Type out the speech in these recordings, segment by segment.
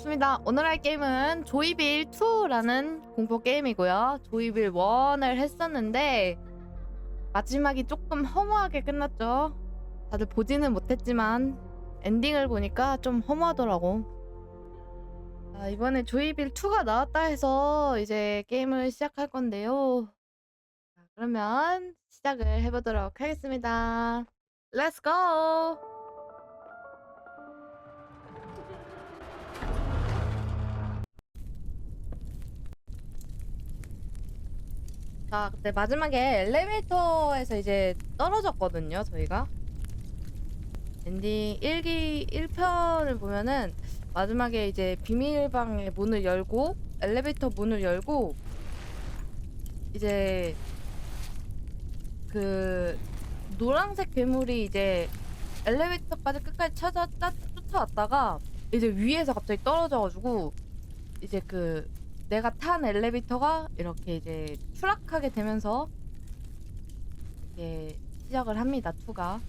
자, 반갑습니다. 오늘 할 게임은 조이빌 2라는 공포 게임이고요. 조이빌 1을 했었는데 마지막이 조금 허무하게 끝났죠. 다들 보지는 못했지만 엔딩을 보니까 좀 허무하더라고. 자, 이번에 조이빌 2가 나왔다 해서 이제 게임을 시작할 건데요. 자, 그러면 시작을 해보도록 하겠습니다. Let's go! 자, 그때 마지막에 엘리베이터에서 이제 떨어졌거든요, 저희가. 엔딩 1기 1편을 보면은 마지막에 이제 비밀방의 문을 열고 엘리베이터 문을 열고 이제 그 노란색 괴물이 이제 엘리베이터까지 끝까지 찾아 따, 쫓아왔다가 이제 위에서 갑자기 떨어져가지고 이제 그 내가 탄 엘리베이터가 이렇게 이제 추락하게 되면서 이게 시작을 합니다. 투가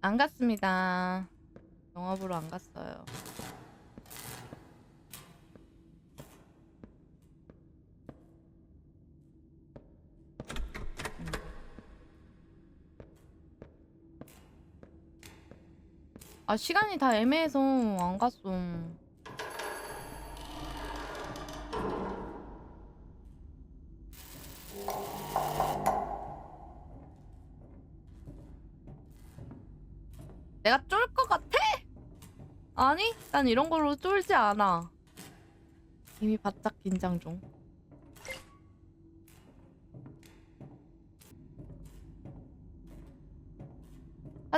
안 갔습니다. 영업으로 안 갔어요. 아 시간이 다 애매해서 안 갔어. 내가 쫄 것 같아? 아니, 난 이런 걸로 쫄지 않아. 이미 바짝 긴장 중.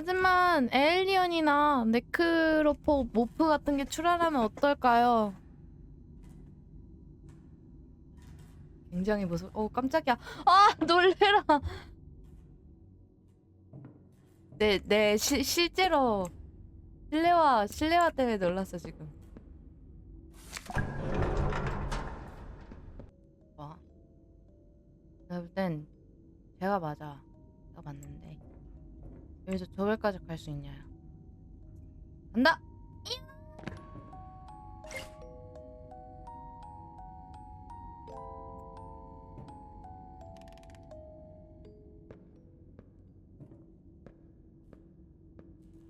하지만 에일리언이나 네크로포 모프 같은 게 출연하면 어떨까요? 굉장히 무서워. 어 깜짝이야. 아 놀래라. 내, 내 시, 실제로 실내화 실내화 때문에 놀랐어 지금. 와. 내가 볼 땐 제가 맞아. 내가 맞는데. 여기서 저기까지 갈 수 있냐요? 간다!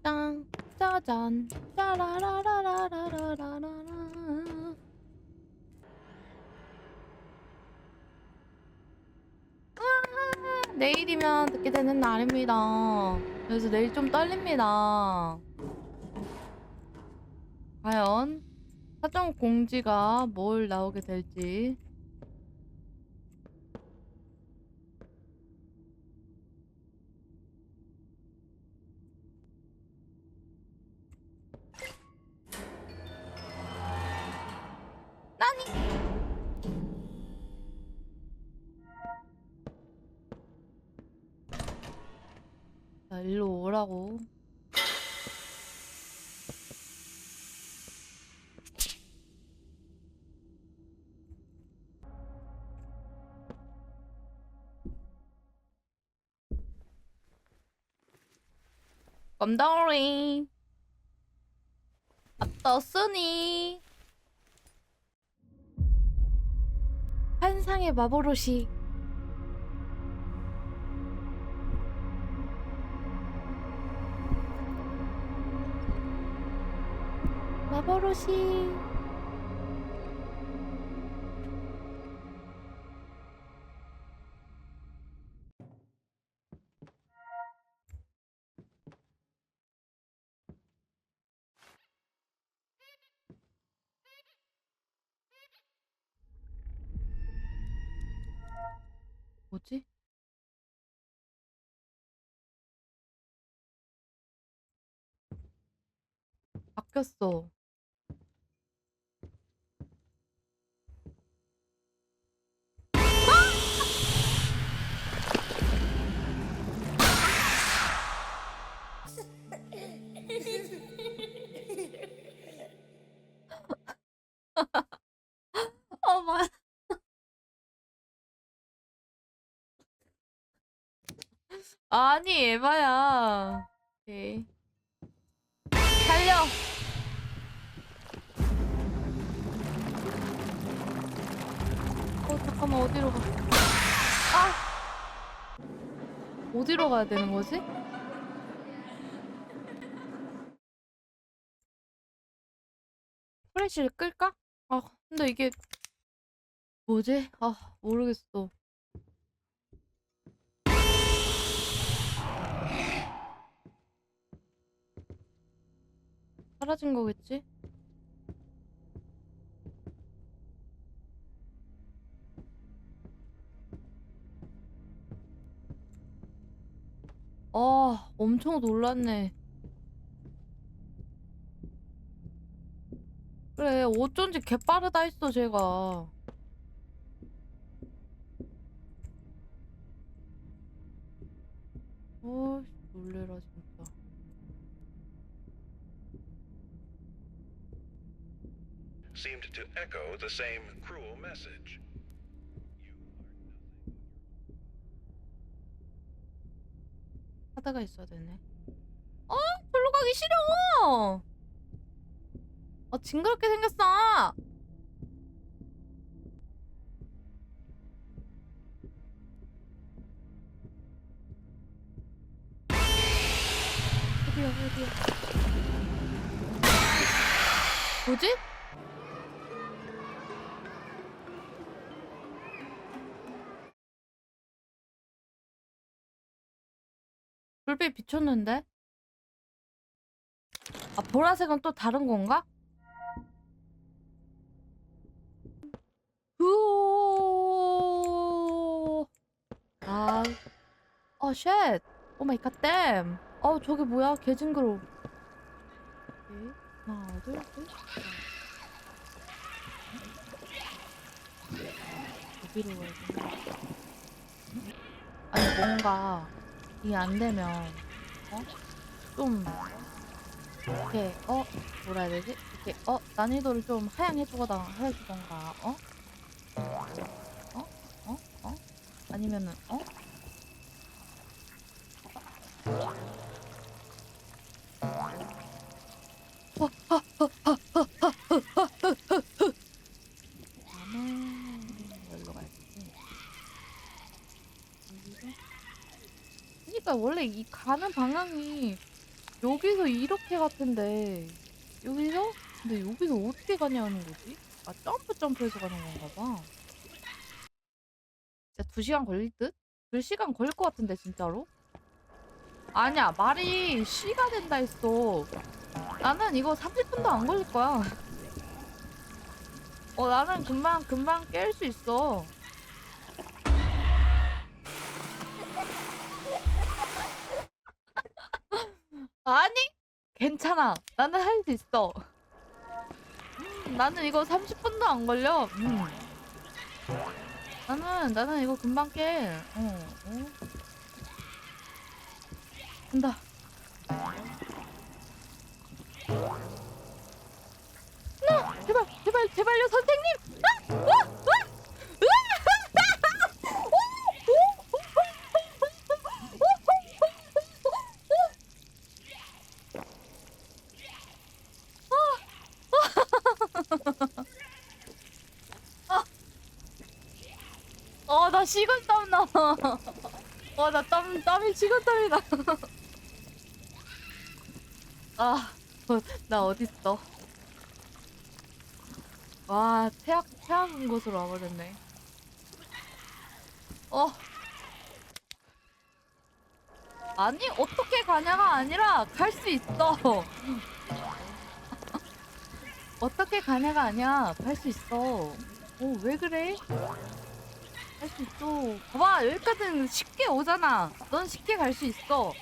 짱 짜잔 짜라라라라라라라라 내일이면 듣게 되는 날입니다. 그래서 내일 좀 떨립니다. 과연 사전 공지가 뭘 나오게 될지. 검덩이. 어떠으니 환상의 마보로시. 마보로시. 바뀌었어. 어, 맞 아니 에바야. 오케이. 달려. 잠깐만 어디로 가? 아 어디로 가야 되는 거지? 프레쉬를 끌까? 아 근데 이게 뭐지? 아 모르겠어. 사라진 거겠지? 아, 엄청 놀랐네. 그래, 어쩐지 개빠르다 했어, 제가. 어이씨, 놀래라, 진짜. seemed to echo the same cruel message. 하다가 있어야 되네. 어? 별로 가기 싫어! 어, 징그럽게 생겼어! 어디야, 어디야. 뭐지? 불빛 비쳤는데? 아, 보라색은 또 다른 건가? 후. 아, 어, 쉣. 오 마이 갓 댐. 어, 저게 뭐야? 개 징그러워. 오케이. 하나, 둘, 셋. 어디로 가야 되나? 아니, 뭔가 이게 안 되면 어? 좀 이렇게 어 뭐라 해야 되지? 이렇게 어 난이도를 좀 하향해 주거나 해주던가 어? 어? 어? 어? 아니면은 어? 이 가는 방향이 여기서 이렇게 같은데 여기서? 근데 여기서 어떻게 가냐는 거지? 아 점프 점프해서 가는 건가 봐. 진짜 두 시간 걸릴 듯? 두 시간 걸릴 것 같은데 진짜로? 아니야 말이 시가 된다 했어. 나는 이거 30분도 안 걸릴 거야. 어 나는 금방 금방 깰 수 있어. 아니 괜찮아 나는 할 수 있어 음, 나는 이거 30분도 안 걸려 음. 나는 나는 이거 금방 깨 어, 어. 간다 나 제발 제발 제발요 선생님 아! 와! 와! 어, 나 식은땀 나. 어, 나 땀, 땀이 식은땀이 나. 아, 어, 나 어딨어. 와, 태학, 태학은 곳으로 와버렸네. 어. 아니, 어떻게 가냐가 아니라 갈 수 있어. 어떻게 가냐가 아니야. 갈 수 있어. 어, 왜 그래? 할 수 있어. 봐봐, 여기까지는 쉽게 오잖아. 넌 쉽게 갈 수 있어.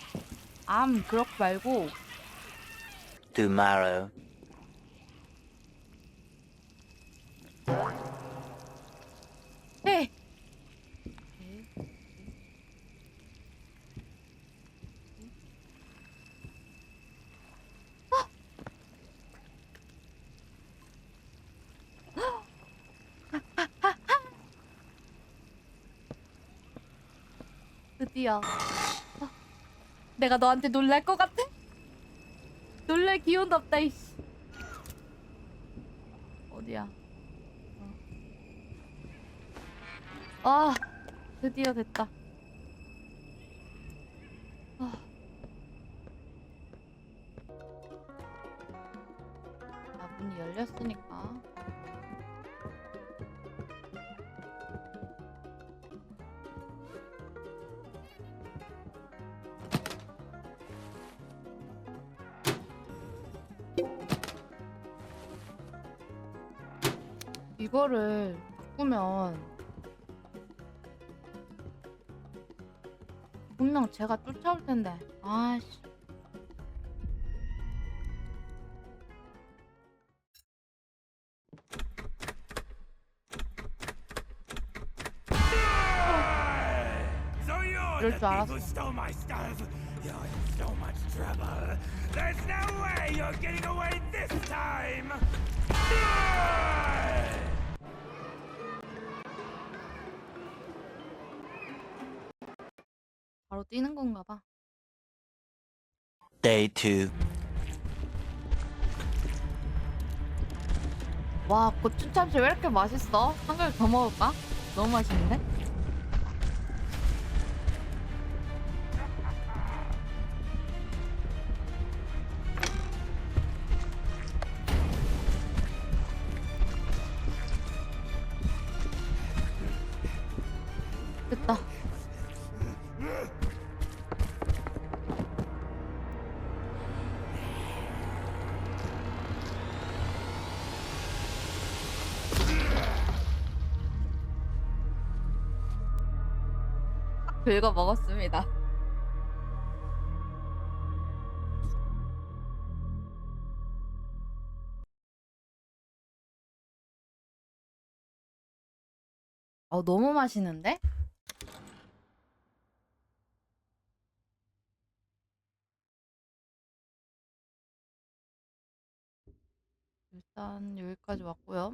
암, 그렇게 말고. tomorrow. 해! 드디어 내가 너한테 놀랄 것 같아? 놀랄 기운도 없다 이씨 어디야 어. 아 드디어 됐다 아. 아 문이 열렸으니까 이거를 바꾸면 분명 제가 쫓아올 텐데 아씨 이럴 줄 알았어. 뛰는 건가 봐 Day 2. 와, 고추참치 왜 이렇게 맛있어? 한 그릇 더 먹을까? 너무 맛있는데? 긁어 먹었습니다. 어, 너무 맛있는데? 일단 여기까지 왔고요.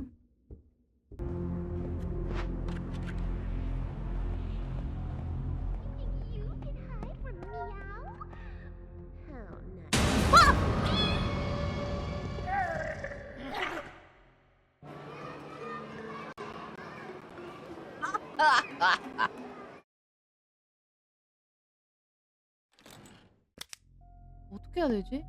어떻게 해야 되지?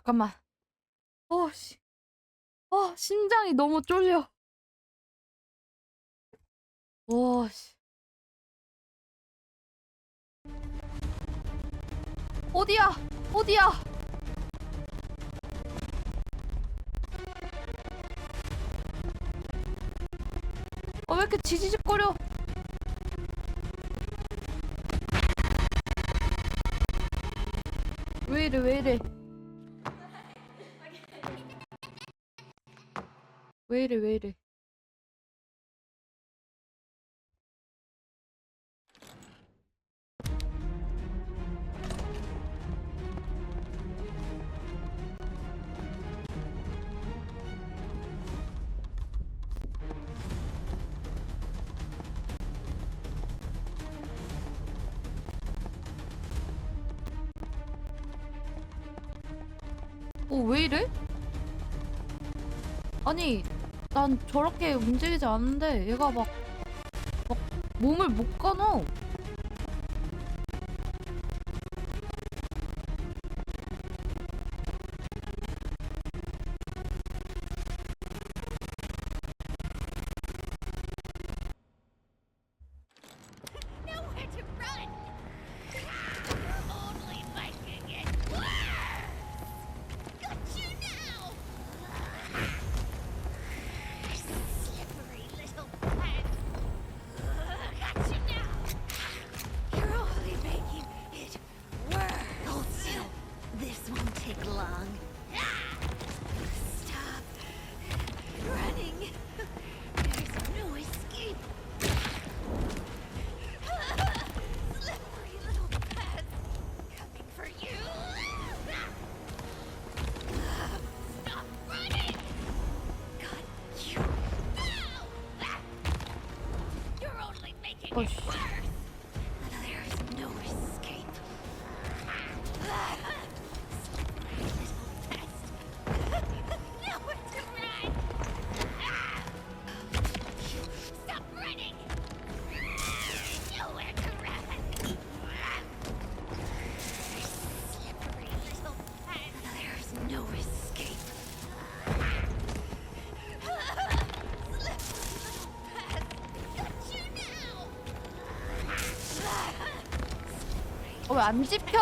잠깐만. 어, 씨. 어, 심장이 너무 쫄려. 와, 씨. 어디야? 어디야? 어, 왜 이렇게 지지직거려? 왜 이래 왜 이래 왜 이래 왜 이래 어, 왜 이래? 아니, 난 저렇게 움직이지 않는데 얘가 막, 막 몸을 못 가눠. 안 집혀?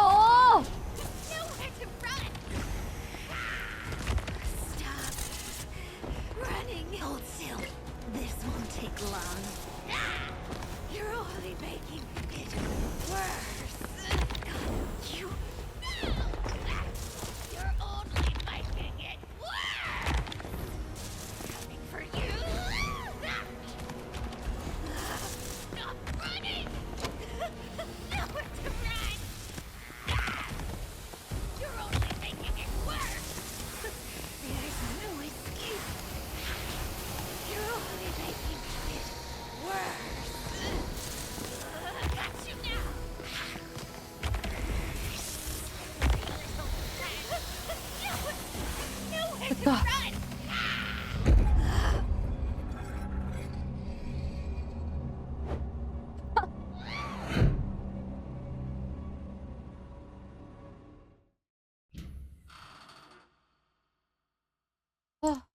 아,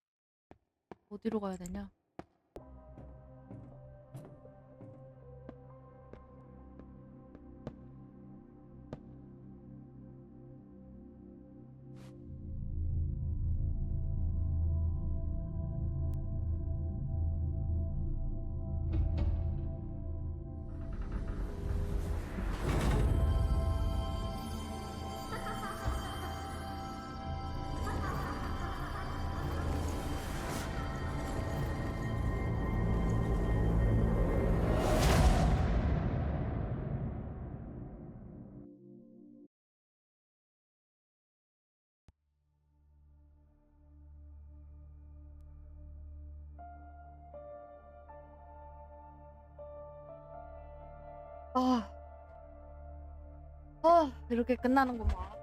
어디로 가야 되냐? 아, 아, 이렇게 끝나는구만.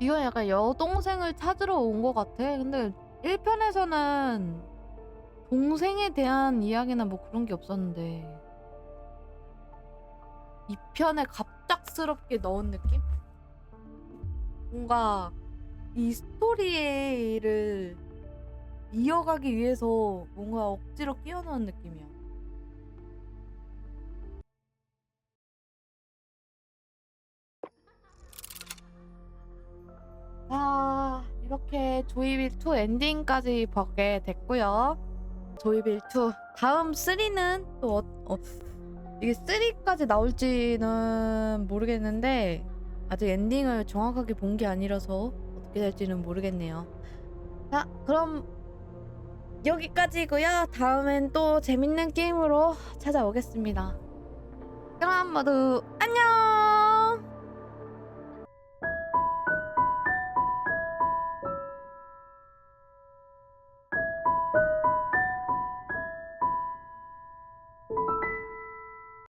이건 약간 여동생을 찾으러 온 것 같아. 근데 1편에서는 동생에 대한 이야기나 뭐 그런 게 없었는데 2편에 갑작스럽게 넣은 느낌? 뭔가 이 스토리를 이어가기 위해서 뭔가 억지로 끼워 넣은 느낌이야. 조이빌 2 엔딩까지 보게 됐고요. 조이빌 2 다음 3는 또 어, 어, 이게 3까지 나올지는 모르겠는데 아직 엔딩을 정확하게 본 게 아니라서 어떻게 될지는 모르겠네요. 자, 그럼 여기까지고요. 다음엔 또 재밌는 게임으로 찾아오겠습니다. 그럼 모두 안녕!